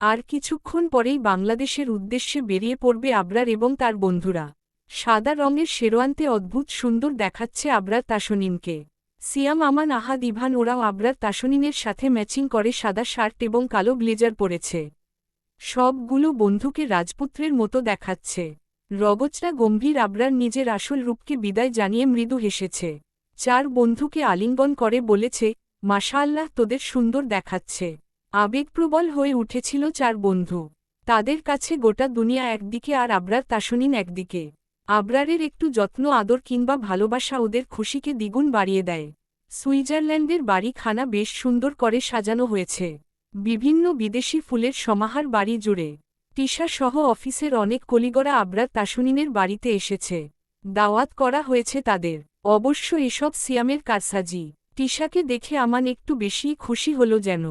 আর কিছুক্ষণ পরেই বাংলাদেশের উদ্দেশ্যে বেরিয়ে পড়বে আবরার এবং তার বন্ধুরা। সাদা রঙের শেরোয়ান্তে অদ্ভুত সুন্দর দেখাচ্ছে আবরার তাসনিনকে সিয়াম, আমান, আহাদ, ইভান, ওরাও আবরার তাসনিনের সাথে ম্যাচিং করে সাদা শার্ট এবং কালো ব্লেজার পরেছে। সবগুলো বন্ধুকে রাজপুত্রের মতো দেখাচ্ছে। রগচরা গম্ভীর আবরার নিজের আসল রূপকে বিদায় জানিয়ে মৃদু হেসেছে। চার বন্ধুকে আলিঙ্গন করে বলেছে, মাশাআল্লাহ, তোদের সুন্দর দেখাচ্ছে। আবেগপ্রবল হয়ে উঠেছিল চার বন্ধু। তাদের কাছে গোটা দুনিয়া একদিকে আর আবরার তাসনিন একদিকে। আবরারের একটু যত্ন, আদর কিংবা ভালোবাসা ওদের খুশিকে দ্বিগুণ বাড়িয়ে দেয়। সুইজারল্যান্ডের বাড়িখানা বেশ সুন্দর করে সাজানো হয়েছে। বিভিন্ন বিদেশি ফুলের সমাহার বাড়ি জুড়ে। টিশা সহ অফিসের অনেক কলিগরা আবরার তাসুনিনের বাড়িতে এসেছে। দাওয়াত করা হয়েছে তাদের। অবশ্য এসব সিয়ামের কারসাজি। টিশাকে দেখে আমান একটু বেশিই খুশি হল যেন।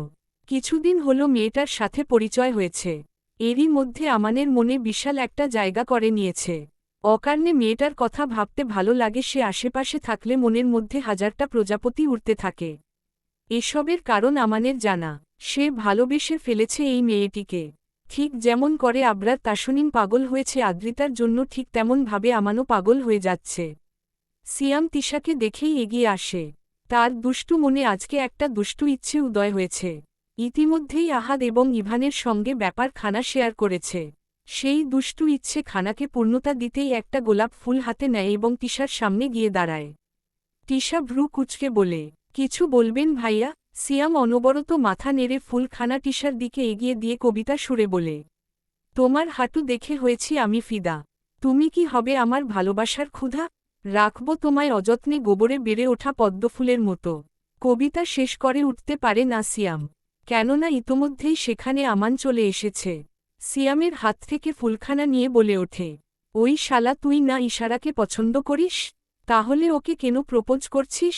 কিছুদিন হল মেয়েটার সাথে পরিচয় হয়েছে। এরই মধ্যে আমানের মনে বিশাল একটা জায়গা করে নিয়েছে। অকারণে মেয়েটার কথা ভাবতে ভালো লাগে সে আশেপাশে থাকলে মনের মধ্যে হাজারটা প্রজাপতি উঠতে থাকে। এসবের কারণ আমানের জানা। সে ভালোবেসে ফেলেছে এই মেয়েটিকে। ঠিক যেমন করে আবরার তাসনিন পাগল হয়েছে, আদ্রিতার জন্য ঠিক তেমনভাবে আমানও পাগল হয়ে যাচ্ছে। সিয়াম তিশাকে দেখেই এগিয়ে আসে। তার দুষ্টু মনে আজকে একটা দুষ্টু ইচ্ছে উদয় হয়েছে। ইতিমধ্যেই আহাদ এবং ইভানের সঙ্গে ব্যাপার খানা শেয়ার করেছে। সেই দুষ্টু ইচ্ছে খানাকে পূর্ণতা দিতেই একটা গোলাপ ফুল হাতে নেয় এবং টিশার সামনে গিয়ে দাঁড়ায়। টিশা ভ্রু কুচকে বলে, কিছু বলবেন ভাইয়া? সিয়াম অনবরত মাথা নেড়ে ফুলখানা টিশার দিকে এগিয়ে দিয়ে কবিতা সুরে বলে, তোমার হাঁটু দেখে হয়েছি আমি ফিদা। তুমি কি হবে আমার ভালোবাসার ক্ষুধা? রাখব তোমায় অযত্নে গোবরে বেড়ে ওঠা পদ্মফুলের মতো। কবিতা শেষ করে উঠতে পারে না সিয়াম। কেননা ইতোমধ্যেই সেখানে আমান চলে এসেছে। সিয়ামের হাত থেকে ফুলখানা নিয়ে বলে ওঠে, ওই শালা তুই না ইশারাকে পছন্দ করিস? তাহলে ওকে কেন প্রপোজ করছিস?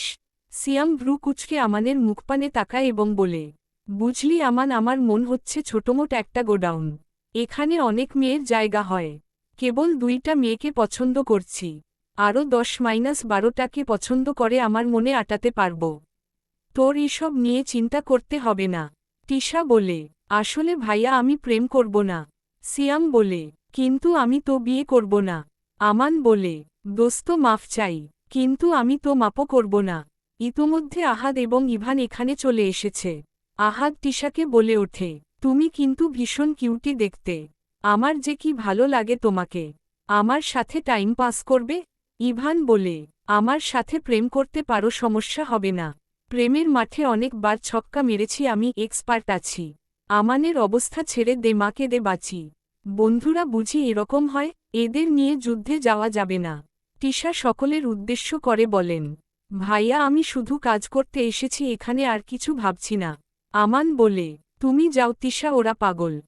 সিয়াম ভ্রু কুচকে আমানের মুখপানে তাকায় এবং বলে, বুঝলি আমান, আমার মন হচ্ছে ছোটমোট একটা গোডাউন। এখানে অনেক মেয়ের জায়গা হয়। কেবল দুইটা মেয়েকে পছন্দ করছি। আরও দশ মাইনাস বারোটাকে পছন্দ করে আমার মনে আটাতে পারব। তোর এসব নিয়ে চিন্তা করতে হবে না। টিশা বলে, আসলে ভাইয়া আমি প্রেম করব না। সিয়াম বলে, কিন্তু আমি তো বিয়ে করব না। আমান বলে, দোস্ত, মাফ চাই, কিন্তু আমি তো মাপও করব না। ইতোমধ্যে আহাদ এবং ইভান এখানে চলে এসেছে। আহাদ টিশাকে বলে ওঠে, তুমি কিন্তু ভীষণ কিউটি দেখতে। আমার যে কি ভালো লাগে তোমাকে। আমার সাথে টাইম পাস করবে? ইভান বলে, আমার সাথে প্রেম করতে পারো, সমস্যা হবে না। প্রেমের মাঠে অনেকবার ছক্কা মেরেছি, আমি এক্সপার্ট আছি। আমানের অবস্থা ছেড়ে দে, মাকে দে, বাঁচি। বন্ধুরা, বুঝি এরকম হয়? এদের নিয়ে যুদ্ধে যাওয়া যাবে না। টিশা সকলের উদ্দেশ্য করে বলেন, ভাইয়া, আমি শুধু কাজ করতে এসেছি, এখানে আর কিছু ভাবছি না। আমান বলে, তুমি যাও, তিশা, ওরা পাগল।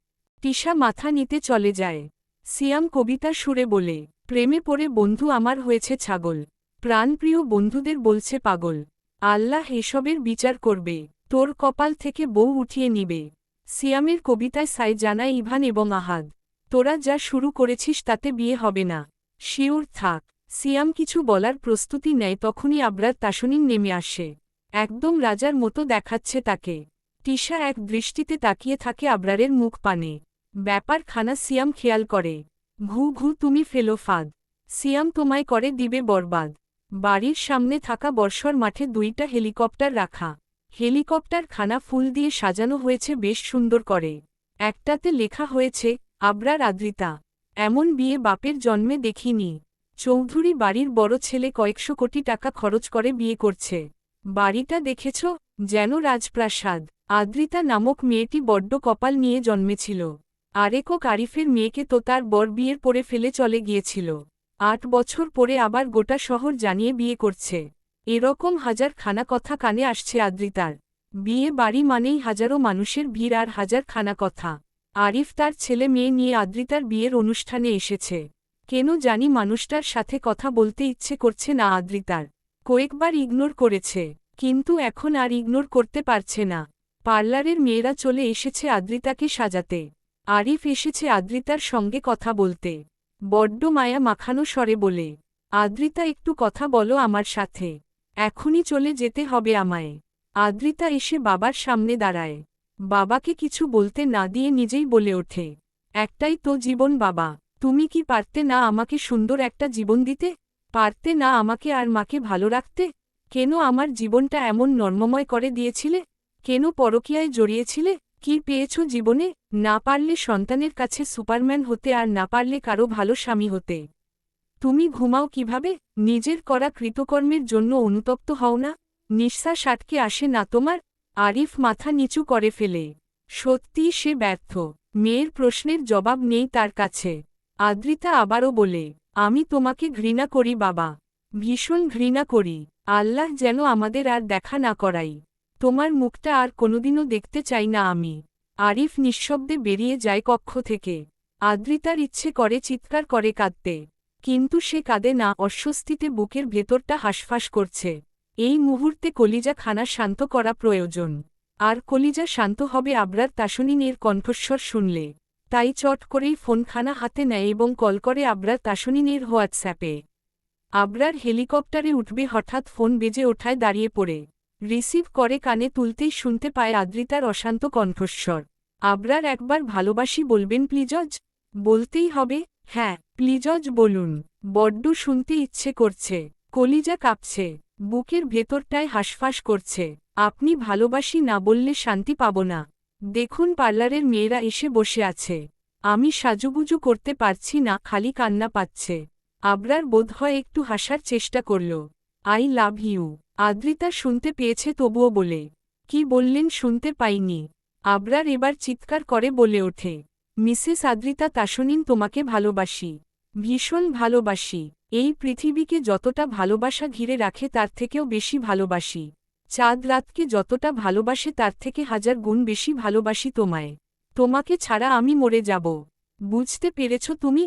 তিশা মাথা নিতে চলে যায়। সিয়াম কবিতা সুরে বলে, প্রেমে পড়ে বন্ধু আমার হয়েছে ছাগল। প্রাণপ্রিয় বন্ধুদের বলছে পাগল। আল্লাহ এসবের বিচার করবে, তোর কপাল থেকে বউ উঠিয়ে নিবে। সিয়ামের কবিতায় সাই জানায় ইভান এবং আহাদ, তোরা যা শুরু করেছিস তাতে বিয়ে হবে না। শিওর থাক, সিয়াম কিছু বলার প্রস্তুতি নেয় তখনই আবরার তাসনিন নেমে আসে। একদম রাজার মতো দেখাচ্ছে তাকে। টিশা এক দৃষ্টিতে তাকিয়ে থাকে আবরারের মুখ পানে। ব্যাপার খানা সিয়াম খেয়াল করে। ঘু ঘু, তুমি ফেলো ফাঁদ। সিয়াম তোমায় করে দিবে বরবাদ। বাড়ির সামনে থাকা বর্ষর মাঠে দুইটা হেলিকপ্টার রাখা। হেলিকপ্টার খানা ফুল দিয়ে সাজানো হয়েছে বেশ সুন্দর করে। একটাতে লেখা হয়েছে আবরার আদ্রিতা এমন বিয়ে বাপের জন্মে দেখিনি। চৌধুরী বাড়ির বড় ছেলে কয়েকশো কোটি টাকা খরচ করে বিয়ে করছে। বাড়িটা দেখেছ? যেন রাজপ্রাসাদ। আদ্রিতা নামক মেয়েটি বড্ড কপাল নিয়ে জন্মেছিল। আরেকক আরিফের মেয়েকে তো তার বর বিয়ের পরে ফেলে চলে গিয়েছিল। আট বছর পরে আবার গোটা শহর জানিয়ে বিয়ে করছে। এরকম হাজার খানা কথা কানে আসছে আদ্রিতার। বিয়ে বাড়ি মানেই হাজারো মানুষের ভিড় আর হাজার খানা কথা। আরিফ তার ছেলে মেয়ে নিয়ে আদ্রিতার বিয়ের অনুষ্ঠানে এসেছে। কেন জানি মানুষটার সাথে কথা বলতে ইচ্ছে করছে না আদ্রিতার। কয়েকবার ইগনোর করেছে, কিন্তু এখন আর ইগনোর করতে পারছে না। পার্লারের মেয়েরা চলে এসেছে আদ্রিতাকে সাজাতে। আরিফ এসেছে আদ্রিতার সঙ্গে কথা বলতে। বড্ড মায়া মাখানো স্বরে বলে, আদ্রিতা, একটু কথা বলো আমার সাথে। এখনই চলে যেতে হবে আমায়। আদ্রিতা এসে বাবার সামনে দাঁড়ায়। বাবাকে কিছু বলতে না দিয়ে নিজেই বলে ওঠে, একটাই তো জীবন বাবা, তুমি কি পারতে না আমাকে সুন্দর একটা জীবন দিতে? পারতে না আমাকে আর মাকে ভালো রাখতে? কেন আমার জীবনটা এমন নর্মময় করে দিয়েছিলে? কেন পরকীয়ায় জড়িয়েছিলে? কি পেয়েছ জীবনে? না পারলে সন্তানের কাছে সুপারম্যান হতে আর না পারলে কারও ভালো স্বামী হতে। তুমি ঘুমাও কীভাবে? নিজের করা কৃতকর্মের জন্য অনুতপ্ত হও না। নিঃশ্বাস আটকে আসে না তোমার? আরিফ মাথা নিচু করে ফেলে। সত্যিই সে ব্যর্থ। মেয়ের প্রশ্নের জবাব নেই তার কাছে। আদ্রিতা আবারও বলে, আমি তোমাকে ঘৃণা করি বাবা। ভীষণ ঘৃণা করি। আল্লাহ যেন আমাদের আর দেখা না করাই তোমার মুখটা আর কোনোদিনও দেখতে চাই না আমি। আরিফ নিঃশব্দে বেরিয়ে যায় কক্ষ থেকে। আদ্রিতার ইচ্ছে করে চিৎকার করে কাঁদতে। কিন্তু সে কাঁদে না, অস্বস্তিতে বুকের ভেতরটা হাসফাস করছে। এই মুহূর্তে কলিজা খানা শান্ত করা প্রয়োজন। আর কলিজা শান্ত হবে আবরার তাসনিনের কণ্ঠস্বর শুনলে। তাই চট করেই ফোনখানা হাতে নেয় এবং কল করে আবরার তাসনিনের হোয়াটসঅ্যাপে। আবরার হেলিকপ্টারে উঠবে হঠাৎ ফোন বেজে ওঠায় দাঁড়িয়ে পড়ে। রিসিভ করে কানে তুলতেই শুনতে পায় আদ্রিতার অশান্ত কণ্ঠস্বর। আবরার একবার ভালোবাসি বলবেন, প্লিজজ। বলতেই হবে হ্যাঁ প্লিজজ বলুন। বড্ড শুনতে ইচ্ছে করছে, কলিজা কাঁপছে, বুকের ভেতরটায় হাসফাস করছে, আপনি ভালোবাসি না বললে শান্তি পাব না। দেখুন পার্লারের মেয়েরা এসে বসে আছে, আমি সাজুগুজু করতে পারছি না, খালি কান্না পাচ্ছে। আবরার বোধহয় একটু হাসার চেষ্টা করল। I love you. আদ্রিতা শুনতে পেয়েছে তবুও বলে, কি বললেন শুনতে পাইনি। আবরার এবার চিৎকার করে বলে ওঠে, মিসেস আদ্রিতা তাসনিন তোমাকে ভালোবাসি, ভীষণ ভালোবাসি। এই পৃথিবীকে যতটা ভালোবাসা ঘিরে রাখে তার থেকেও বেশি ভালোবাসি। চাঁদ রাতকে যতটা ভালোবাসে তার থেকে হাজার গুণ বেশি ভালোবাসি তোমায়। তোমাকে ছাড়া আমি মরে যাব। বুঝতে পেরেছ তুমি?